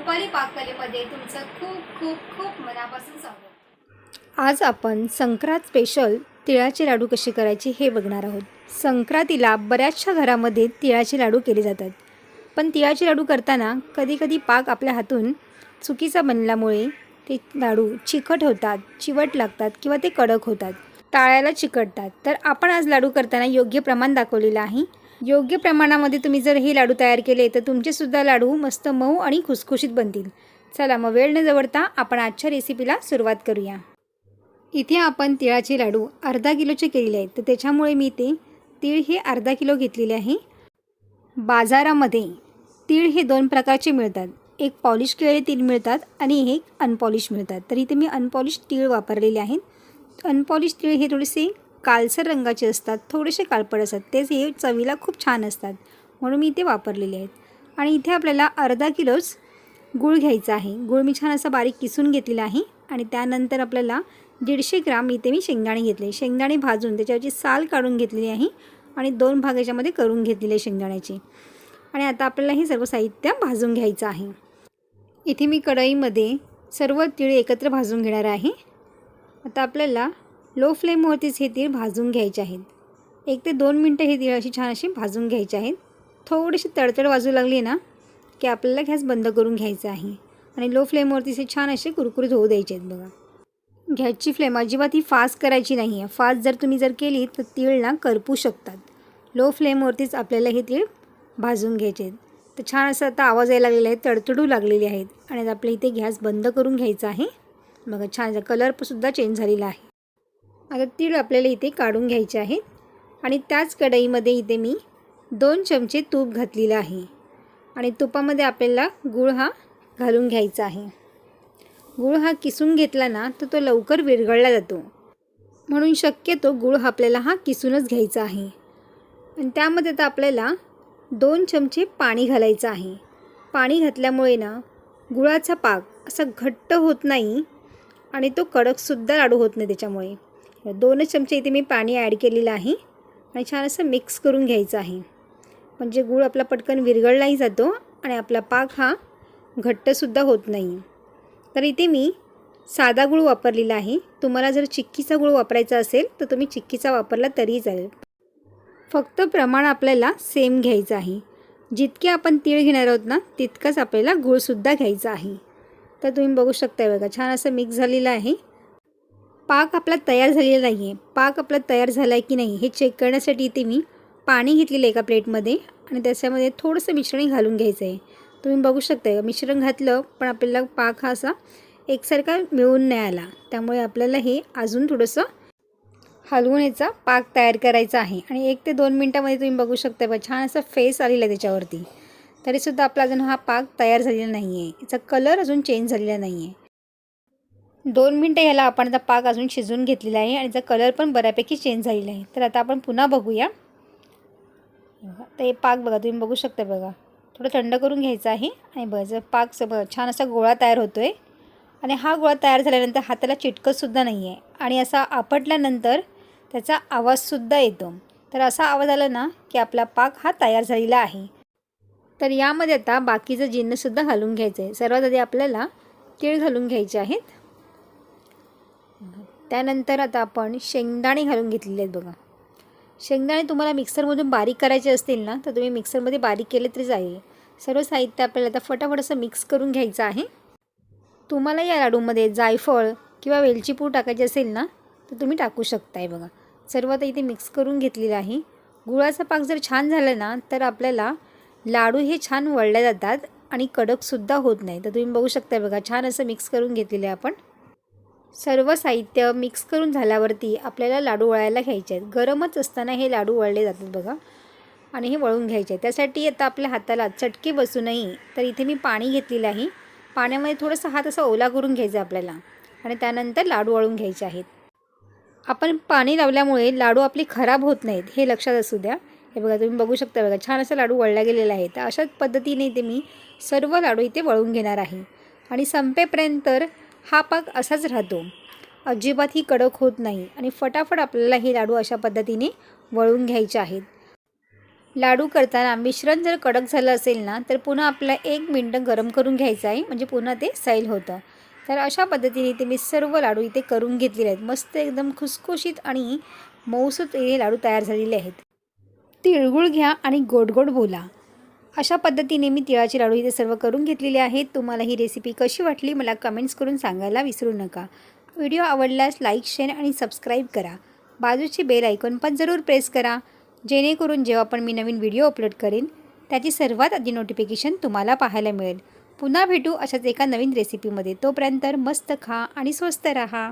रुपाली पाककलेमध्ये तुमचं खूप खूप खूप मनापासून स्वागत. आज आपण संक्रांत स्पेशल तिळाचे लाडू कसे करायचे हे बघणार आहोत. संक्रांतीला बऱ्याचशा घरामध्ये तिळाचे लाडू केले जातात. पण तिळाचे लाडू करताना कधीकधी पाक आपल्या हातून चुकीचा बनल्यामुळे ते लाडू चिकट होतात चिवट लागतात किंवा ते कडक होतात. टाळ्याला चिकटतात. तर आपण आज लाडू करताना योग्य प्रमाण दाखवलेलं आहे. योग्य प्रमाणामध्ये तुम्ही जर हे लाडू तयार केले तर तुमचेसुद्धा लाडू मस्त मऊ आणि खुसखुशीत बनतील. चला मग वेळ न जवळता आपण आजच्या रेसिपीला सुरुवात करूया. इथे आपण तिळाचे लाडू अर्धा किलोचे केलेले आहेत. तर त्याच्यामुळे मी ते तीळ हे अर्धा किलो घेतलेले आहे. बाजारामध्ये तीळ हे दोन प्रकारचे मिळतात. एक पॉलिश केलेले तीळ मिळतात आणि एक अनपॉलिश मिळतात. तर इथे मी अनपॉलिश तीळ वापरलेले आहेत. अनपॉलिश तीळ हे थोडेसे काळसर रंगाचे असतात थोडेसे काळपट असतात. तेच हे चवीला खूप छान असतात. म्हणून मी ते वापरलेले आहेत. आणि इथे आपल्याला अर्धा किलोच गूळ घ्यायचा आहे. गूळ मी छान असा बारीक किसून घेतलेला आहे. आणि त्यानंतर आपल्याला दीडशे ग्राम इथे मी शेंगदाणे घेतले. शेंगदाणे भाजून त्याच्यावरची साल काढून घेतलेली आहे. आणि दोन भाग याच्यामध्ये करून घेतलेले शेंगदाण्याचे. आणि आता आपल्याला हे सर्व साहित्य भाजून घ्यायचं आहे. इथे मी कढईमध्ये सर्व तिळे एकत्र भाजून घेणार आहे. आता आपल्याला लो फ्लेमवरतीच हे तीळ भाजून घ्यायचे आहेत. एक ते दोन मिनटं हे तीळ अशी छान अशी भाजून घ्यायचे आहेत. थोडीशी तडतड वाजू लागली ना की आपल्याला गॅस बंद करून घ्यायचा आहे. आणि लो फ्लेमवरतीच हे छान असे कुरकुरीत होऊ द्यायचे आहेत बघा. गॅसची फ्लेम अजिबात ही फास्ट करायची नाही आहे. फास्ट जर तुम्ही जर केली तर तीळ ना करपू शकतात. लो फ्लेमवरतीच आपल्याला हे तीळ भाजून घ्यायचे आहेत. तर छान असं आता आवाज यायला लागलेला आहे तडतडू लागलेले आहेत. आणि आपल्या इथे गॅस बंद करून घ्यायचा आहे. बघा छान कलरसुद्धा चेंज झालेला आहे. आता तीळ आपल्याला इथे काढून घ्यायचे आहेत आणि त्याच कढईमध्ये इथे मी दोन चमचे तूप घातलेलं आहे. आणि तुपामध्ये आपल्याला गूळ हा घालून घ्यायचा आहे. गूळ हा किसून घेतला ना तर तो लवकर विरघळला जातो. म्हणून शक्यतो गूळ हा आपल्याला हा किसूनच घ्यायचा आहे. आणि त्यामध्ये आता आपल्याला दोन चमचे पाणी घालायचं आहे. पाणी घातल्यामुळे ना गुळाचा पाक असा घट्ट होत नाही आणि तो कडकसुद्धा लाडू होत नाही त्याच्यामुळे. दोनच चमचे इथे मी पाणी ॲड केलेलं आहे आणि छान असं मिक्स करून घ्यायचं आहे. म्हणजे गूळ आपला पटकन विरघळलाही जातो आणि आपला पाक हा घट्टसुद्धा होत नाही. तर इथे मी साधा गूळ वापरलेला आहे. तुम्हाला जर चिक्कीचा गूळ वापरायचा असेल तर तुम्ही चिक्कीचा वापरला तरी चालेल. फक्त प्रमाण आपल्याला सेम घ्यायचं आहे. जितके आपण तीळ घेणार आहोत ना तितकाच आपल्याला गूळसुद्धा घ्यायचा आहे. तर तुम्ही बघू शकता बघा छान असं मिक्स झालेलं आहे. पाक आपला तयार झालेला नाही आहे पाक आपला तयार झाला आहे की नाही हे चेक करण्यासाठी इथे मी पाणी घेतलेलं एका प्लेटमध्ये आणि त्याच्यामध्ये थोडंसं मिश्रण घालून घ्यायचं आहे. तुम्ही बघू शकता मिश्रण घातलं पण आपल्याला पाक हा असा एकसारखा मिळून नाही आला. त्यामुळे आपल्याला हे अजून थोडंसं हलवून याचा पाक तयार करायचा आहे. आणि एक ते दोन मिनटामध्ये तुम्ही बघू शकता बघा छान असा फेस आलेला आहे त्याच्यावरती. तरीसुद्धा आपला अजून हा पाक तयार झालेला नाही आहे याचा कलर अजून चेंज झालेला नाही आहे दोन मिनटं ह्याला आपण आता पाक अजून शिजवून घेतलेला आहे आणि त्याचा कलर पण बऱ्यापैकी चेंज झालेला आहे. तर आता आपण पुन्हा बघूया. तर हे पाक बघा तुम्ही बघू शकता बघा. थोडं थंड करून घ्यायचं आहे आणि बघा पाक सगळं छान असा गोळा तयार होतो आहे आणि हा गोळा तयार झाल्यानंतर हाताला चिटकतसुद्धा नाही आहे आणि असा आपटल्यानंतर त्याचा आवाजसुद्धा येतो. तर असा आवाज आला ना की आपला पाक हा तयार झालेला आहे. तर यामध्ये आता बाकीचं जिन्नसुद्धा घालून घ्यायचं आहे सर्वात आधी आपल्याला तीळ घालून घ्यायचे आहेत. त्यानंतर आता आपण शेंगदाणे घालून घेतलेले आहेत बघा. शेंगदाणे तुम्हाला मिक्सरमधून बारीक करायचे असतील ना तर तुम्ही मिक्सरमध्ये बारीक केले तरी जाईल सर्व साहित्य आपल्याला आता फटाफट असं मिक्स करून घ्यायचं आहे. तुम्हाला या लाडूमध्ये जायफळ किंवा वेलची पूड टाकायची असेल ना तर तुम्ही टाकू शकताय बघा. सर्व आता इथे मिक्स करून घेतलेलं आहे. गुळाचा पाक जर छान झाला ना तर आपल्याला लाडू हे छान वळल्या जातात आणि कडकसुद्धा होत नाही. तर तुम्ही बघू शकताय बघा छान असं मिक्स करून घेतलेलं आहे आपण. सर्व साहित्य मिक्स करून झाल्यावरती आपल्याला लाडू वळायला घ्यायचे आहेत. गरमच असताना हे लाडू वळले जातात बघा. आणि हे वळून घ्यायचे आहेत. त्यासाठी आता आपल्या हाताला चटके बसू तर इथे मी पाणी घेतलेलं आहे. पाण्यामध्ये थोडंसं हात असा ओला करून घ्यायचा आपल्याला. आणि त्यानंतर लाडू वळून घ्यायचे आहेत. आपण पाणी लावल्यामुळे लाडू आपले खराब होत नाहीत हे लक्षात असू द्या. हे बघा तुम्ही बघू शकता बघा छान असं लाडू वळला गेलेला आहे. तर अशाच पद्धतीने इथे मी सर्व लाडू इथे वळून घेणार आहे. आणि संपेपर्यंत हा पाक असाच राहतो. अजिबात ही कडक होत नाही आणि फटाफट आपल्याला हे लाडू अशा पद्धतीने वळून घ्यायचे आहेत. लाडू करताना मिश्रण जर कडक झालं असेल ना तर पुन्हा आपल्याला एक मिनटं गरम करून घ्यायचं आहे म्हणजे पुन्हा ते सैल होतं. तर अशा पद्धतीने ते मी सर्व लाडू इथे करून घेतलेले आहेत. मस्त एकदम खुसखुशीत आणि मऊसूत हे लाडू तयार झालेले आहेत. तिळगुळ घ्या आणि गोड गोड बोला. अशा पद्धतीने मी तिळाचे लाडू इथे सर्व करून घेतलेले आहेत. तुम्हाला ही रेसिपी कशी वाटली मला कमेंट्स करून सांगायला विसरू नका. व्हिडिओ आवडल्यास लाईक शेअर आणि सबस्क्राईब करा. बाजूची बेल आयकॉन पण जरूर प्रेस करा. जेणेकरून जेव्हा पण मी नवीन व्हिडिओ अपलोड करेन त्याची सर्वात आधी नोटिफिकेशन तुम्हाला पाहायला मिळेल. पुन्हा भेटू अशाच एका नवीन रेसिपीमध्ये तोपर्यंत मस्त खा आणि स्वस्त रहा.